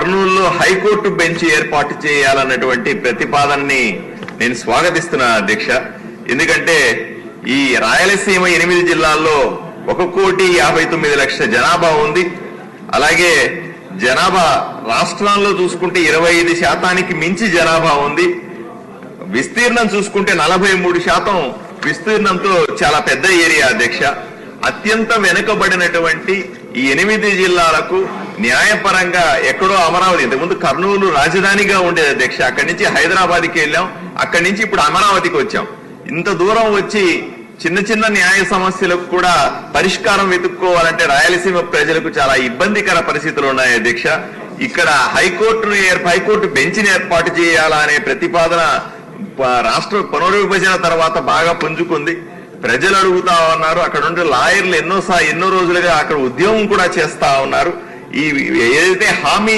కర్నూలులో high court bench ఏర్పాటు చేయాలన్నటువంటి ప్రతిపాదనని నేను స్వాగతిస్తున్నా అధ్యక్ష ఎందుకంటే ఈ రాయలసీమ ఎనిమిది జిల్లాల్లో ఒక కోటి యాభై తొమ్మిది లక్షల జనాభా ఉంది. అలాగే జనాభా రాష్ట్రాల్లో చూసుకుంటే ఇరవై ఐదు శాతానికి మించి జనాభా ఉంది. విస్తీర్ణం చూసుకుంటే నలభై మూడు శాతం విస్తీర్ణంతో చాలా పెద్ద ఏరియా అధ్యక్ష అత్యంత వెనుకబడినటువంటి ఈ ఎనిమిది జిల్లాలకు న్యాయపరంగా ఎక్కడో అమరావతి ఇంతకుముందు కర్నూలు రాజధానిగా ఉండేది అధ్యక్ష. అక్కడి నుంచి హైదరాబాద్కి వెళ్ళాం. అక్కడి నుంచి ఇప్పుడు అమరావతికి వచ్చాం. ఇంత దూరం వచ్చి చిన్న చిన్న న్యాయ సమస్యలకు కూడా పరిష్కారం వెతుక్కోవాలంటే రాయలసీమ ప్రజలకు చాలా ఇబ్బందికర పరిస్థితులు ఉన్నాయి అధ్యక్ష. ఇక్కడ హైకోర్టును హైకోర్టు బెంచ్ని ఏర్పాటు చేయాలా అనే ప్రతిపాదన ప- రాష్ట్ర పునర్విభజన తర్వాత బాగా పుంజుకుంది. ప్రజలు అడుగుతా ఉన్నారు అక్కడ ఉండే లాయర్లు ఎన్నో ఎన్నో రోజులుగా అక్కడ ఉద్యోగం కూడా చేస్తా ఉన్నారు. y, y es de Hami.